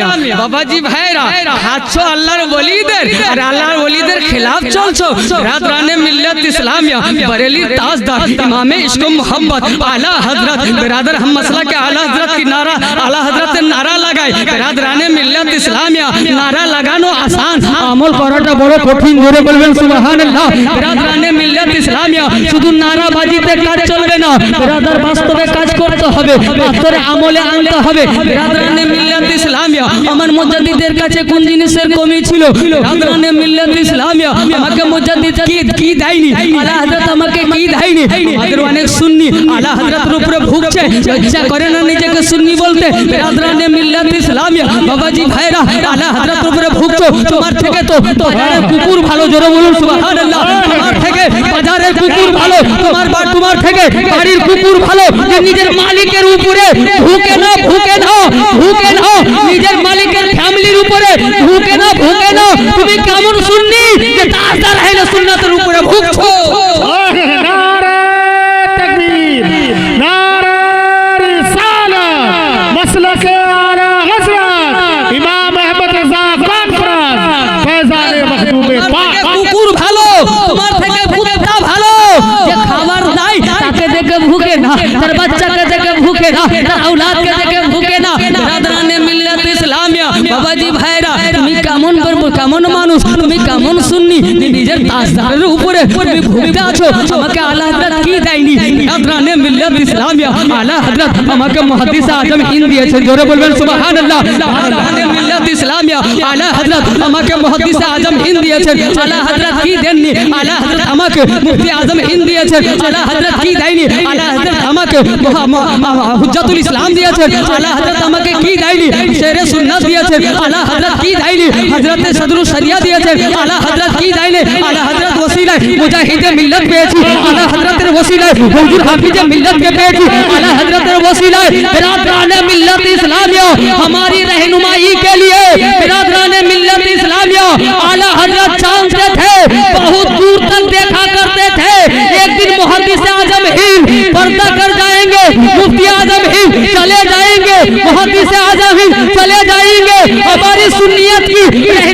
بابا جی بھائی اللہ ولی دیر اللہ ولی دیر خلاف چون سو رات رانے ملت اسلامیہ بریلی محمد اعلیٰ حضرت برادر ہم مسئلہ کے اعلیٰ حضرت کی نعرہ اعلیٰ حضرت نعرہ لگائے رانے ملت اسلامیہ نعرہ لگانو آسان আমল করাটা বড় কঠিন ধরে বলবেন সুবহানাল্লাহ বিরাদারানে মিল্লাত ইসলামিয়া শুধু নারাবাজিতে কাজ চলবে না বিরাদার বাস্তবে কাজ করতে হবে বাস্তবে আমলে আনতে হবে বিরাদারানে মিল্লাত ইসলামিয়া আমার মুজাদ্দিদের কাছে কোন জিনিসের কমি ছিল বিরাদারানে মিল্লাত ইসলামিয়া আমাকে মুজাদ্দিদ কি কি দেয়নি আলা হযরত আমাকে কি দেয়নি আমাদের অনেক সুন্নি আলা হযরতের উপরে ভুগছে লজ্জা করে না নিজেকে সুন্নি বলতে বিরাদারানে মিল্লাত ইসলামিয়া বাবাজি ভাইরা আলা হযরতের উপরে ভুগছো তোমার থেকে তো বাজারে কুকুর ভালো জোরে বলুন সুবহানাল্লাহ তোমার থেকে বাজারে কুকুর ভালো তোমার বা তোমার থেকে বাড়ির কুকুর ভালো যে নিজের মালিকের উপরে ভুকে না ভুকে না ভুকে না নিজের মালিকের ফ্যামিলির উপরে ভুকে اولاد کے دیکھے بھوکے نا برادران نے ملیا تو اسلام یا بابا جی بھائی را تمی کامون پر بھول کامون مانوس تمی کامون سننی تمی جن تاس دار رو پورے تمی بھوکے آچو اما کے آلہ حضرت کی دائنی برادران نے ملیا آلہ حضرت اما کے آجم ہندی ہے چھے جو بلوین سبحان اللہ برادران نے حلام حما حضرت حضرہ وسیلہ مجاہد ملت پہ جی اعلی حضرت وسیلہ حضور حافظ ملت کے پہ جی اعلی حضرت وسیلہ برادران ملت اسلامیہ ہماری رہنمائی کے لیے برادران ملت اسلامیہ اعلی حضرت چاند سے تھے بہت دور تک دیکھا کرتے تھے ایک دن محدث اعظم ہی پردہ کر جائیں گے مفتی اعظم ہی چلے جائیں گے محدث اعظم ہی چلے جائیں گے ہماری سنیت کی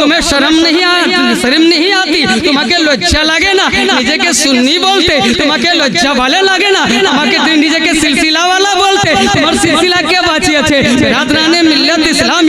تمہیں شرم نہیں شرم نہیں آتی تمہیں کے لجہ لگے نا کے سننی بولتے تمہیں کے لجہ والے لگے نا سلسلہ والا بولتے تھے ملت اسلام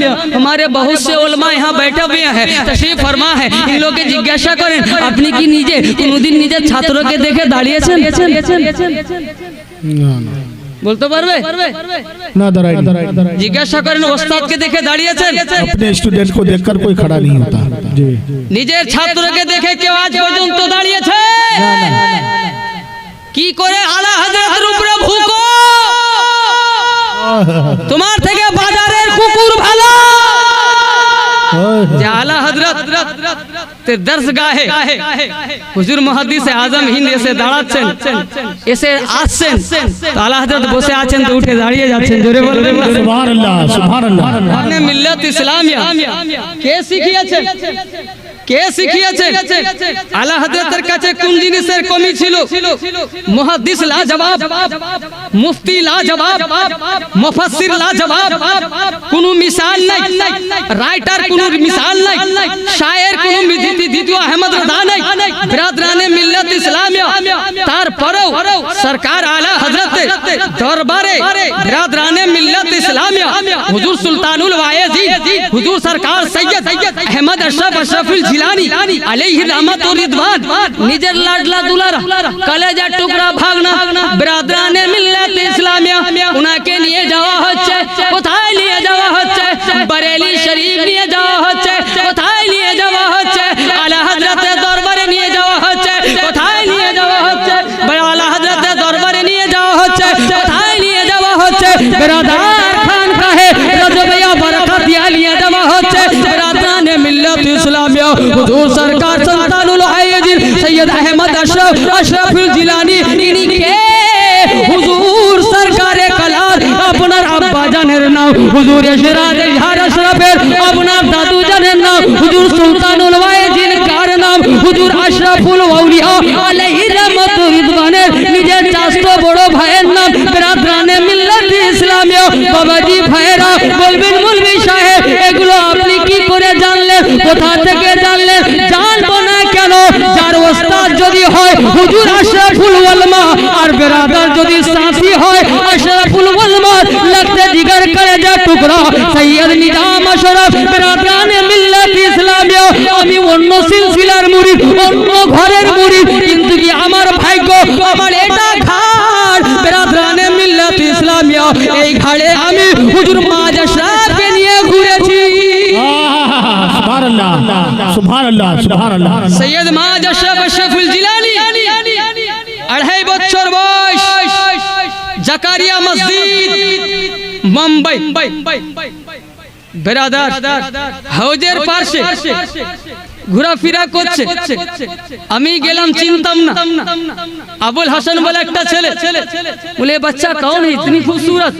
मेहमान हमारे बहुत से उलमा यहाँ बैठे हुए हैं तशरीफ फरमा है इन लोग के जिज्ञासा करें अपनी की নিজে কোনোদিন নিজের ছাত্রকে দেখে দাঁড়িয়েছেন না বলতে পারবে না দাঁড়াই জিজ্ঞাসা করেন ওস্তাদকে দেখে দাঁড়িয়েছেন अपने स्टूडेंट को देखकर कोई खड़ा नहीं होता जी নিজের ছাত্রকে দেখে কেউ আজ পর্যন্ত দাঁড়িয়েছে কি করে আলা হযরতের উপরে ভুক তোমার থেকে বাজারের কুকুর ভালো جہالہ حضرت تے درس گاہے حضور محدیث عظم ہند اسے دارات چن اسے آس چن تالہ حضرت بوسے آچن تو اٹھے داریے جاچن سبحان اللہ ہم نے ملت اسلامیہ کیسی کیا چن কে শিখিয়েছে আলা হাজরতের কাছে কোন জিনিসের কমি ছিল মুহাদ্দিস লাজবাব মুফতি লাজবাব মুফাসসির লাজবাব কোন মিসাল নাই রাইটার কোন মিসাল নাই শায়ের কোন মিজিতি দিদু আহমদ রদা নাই বিরাদরানে মিল্লাত ইসলামিয়া তারপরেও সরকার আলা হাজরতের দরবারে বিরাদরানে মিল্লাত ইসলামিয়া হুজুর সুলতানুল ওয়ায়েজি হুজুর সরকার সৈয়দ আহমদ আশরাফ আশরাফুল জি জিলানি আলাইহি রহমাত ও রিদওয়ান নিজের লাডলা দুলার কলেজা টুকরা ভাগনা ব্রাদরানে মিল্লাত ইসলামিয়া উনাকে নিয়ে যাওয়া হচ্ছে ও حضور سرکار سلطان الحیدر سید احمد اشرف اشرف الجلانی انہی کے حضور سرکار کلار اپنا ربا جانر نام حضور اشراد جہار اشرف اپنا دادو جانر نام حضور سلطان الحیدر کار نام حضور اشرف الولیہ علیہ رحمت ردوانے نجے چاستو بڑو بھائن نام برادران ملت اسلامیہ بابا جی بھائرہ بلبن ملوی شاہ কোথা থেকে জানলে জানবো না কেন যার ওস্তাদ যদি হয় হুজুর আশরাফুল ওয়ালমা আর বেরাদার যদি সাথী হয় আশরাফুল ওয়ালমা লাগতে জিগার করে যা টুকরা সৈয়দ নিজাম আশরাফ বেরাদান মিল্লাত ইসলামিয়া আমি অন্য সিলসিলার মুরিদ অন্য ঘরের মুরিদ কিন্তু কি আমার ভাগ্য আমার এটা ঘাট বেরাদান মিল্লাত ইসলামিয়া এই ঘাড়ে আমি হুজুর মা সৈয়দ মাজ আশরাফ আশরাফুল জিলানি আড়াই বছর বয়স জাকারিয়া মসজিদ মুম্বাই বেরাদার হাউজের পাশে ঘোরাফেরা করছে আমি গেলাম চিনতাম না আবুল হাসান বলে একটা ছেলে বলে বাচ্চা কাউন ইতনি খুবসুরত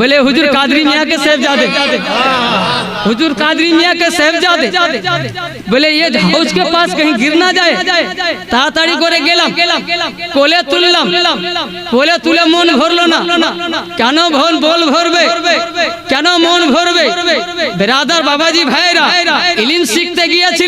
বলে হুজুর কাদরি মিয়া কে সাহেবজাদে হুজুর কাদরি মিয়া কে সাহেবজাদে বলে ये হাউস के पास कहीं गिर ना जाए তাড়াতাড়ি করে গেলাম কোলে তুললাম কোলে তুলে মন ভরলো না কেন ভন বল ভরবে কেন মন ভরবে বেরাদার বাবাজি ভাইরা ইলিম শিখতে গিয়েছিল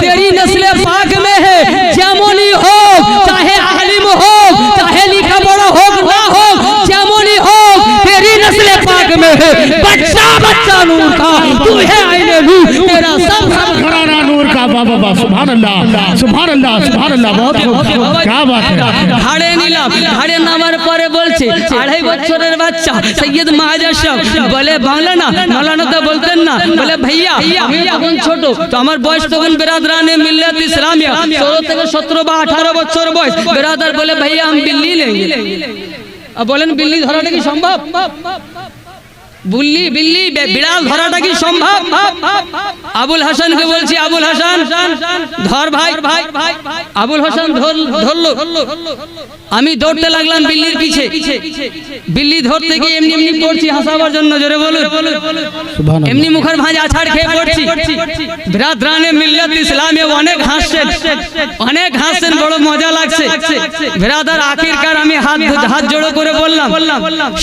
تیری نسل پاک میں ہے شامولی ہو چاہے عالم ہو چاہے لکھا بڑا نہ ہو شامولی ہو تیری نسل پاک میں ہے بچہ بچہ نور کا تو ہے تمہیں بھی বাবা বাবা বলে বাংলা না মালানা তো বলতেন না বলে ভাইয়া ছোট আমার বয়স তখন বেরাদরানে মিল্লাত ইসলামিয়া ষোলো থেকে সতেরো বা আঠারো বছর বয়স বেরাদার বলে ভাইয়া আমি দিল্লি নেই বলেন বিল্লি ধরাটা কি সম্ভব বুল্লি বিল্লি বিড়াল ধরাটা কি সম্ভব আবুল হাসান কে বলছি আবুল হাসান ধর ভাই ভাই আবুল হাসান ধরলো আমি দৌড়তে লাগলাম বিল্লির পিছে বিল্লি ধরতে গিয়ে এমনি এমনি পড়ছি হাসাবার জন্য জোরে বলো এমনি মুখের ভাঁজ আছাড় খেয়ে পড়ছি ভ্রাতরানে মিল্লাত ইসলামে অনেক হাসছেন অনেক হাসছেন বড় মজা লাগছে বিরাদার আখিরকার আমি হাত হাত জোড়ো করে বললাম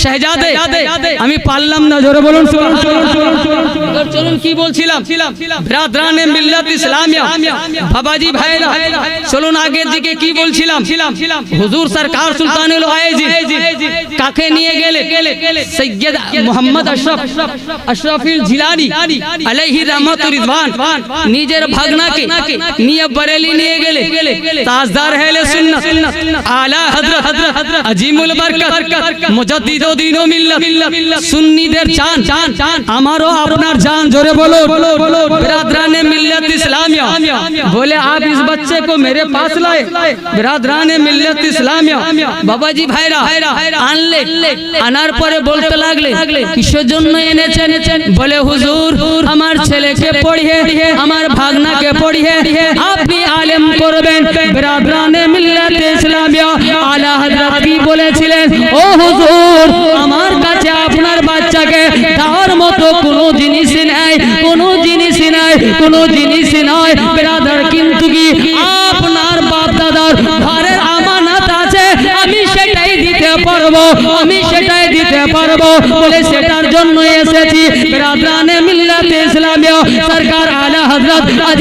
শাহজাদে আমি পারলাম না না জোরে বলুন চলুন চলুন চলুন চলুন চলুন কি বলছিলাম ব্রাদ্রানে মিল্লাত ইসলামিয়া বাবাজি ভাইরা চলুন আগে দিকে কি বলছিলাম হুজুর সরকার সুলতানুল আইজি কাকে নিয়ে গেলে সৈয়দ মোহাম্মদ আশরাফ আশরাফুল জিলানি আলাইহি রাহমাতুর রিদওয়ান নিজের ভাগনাকে নিয়ে বরেলি নিয়ে গেলে তাজদার হেলে সুন্নাত আলা হযরত আজিমুল বরকত মুজাদ্দিদ দিনো মিল্লাত সুন্নি মুসলিমদের জান আমারও আপনার जान जोरे बोलो बिरादरान मिलत इस्लामिया बोले आप इस बच्चे को मेरे पास लाए बिरादरान मिलत इस्लामिया बाबा जी भाईरा আনলে আনার পরে বলতে লাগলে কিসের জন্য এনেছেন বলে হুজুর আমার ছেলেকে পড়িয়ে আমার ভাগনাকে পড়িয়ে আপনি আলেম করবেন বিরাদরান মিল্লাত ইসলামিয়া আলা হযরত বলেছিলেন ও হুজুর আমার কাছে আপনার বাচ্চাকে তার মতো কোনো জিনিসই নাই কোনো জিনিসই নাই কোনো জিনিসই নয় ব্রাদার কিন্তু কি আপনার বাপ দাদার ঘরের আমানত আছে আমি সেটাই দিতে পারবো আমি সেটাই দিতে পারবো বলে সেটার জন্য এসেছি ব্রাদারানে মিল্লাতে ইসলামীয় সরকার আলা হযরত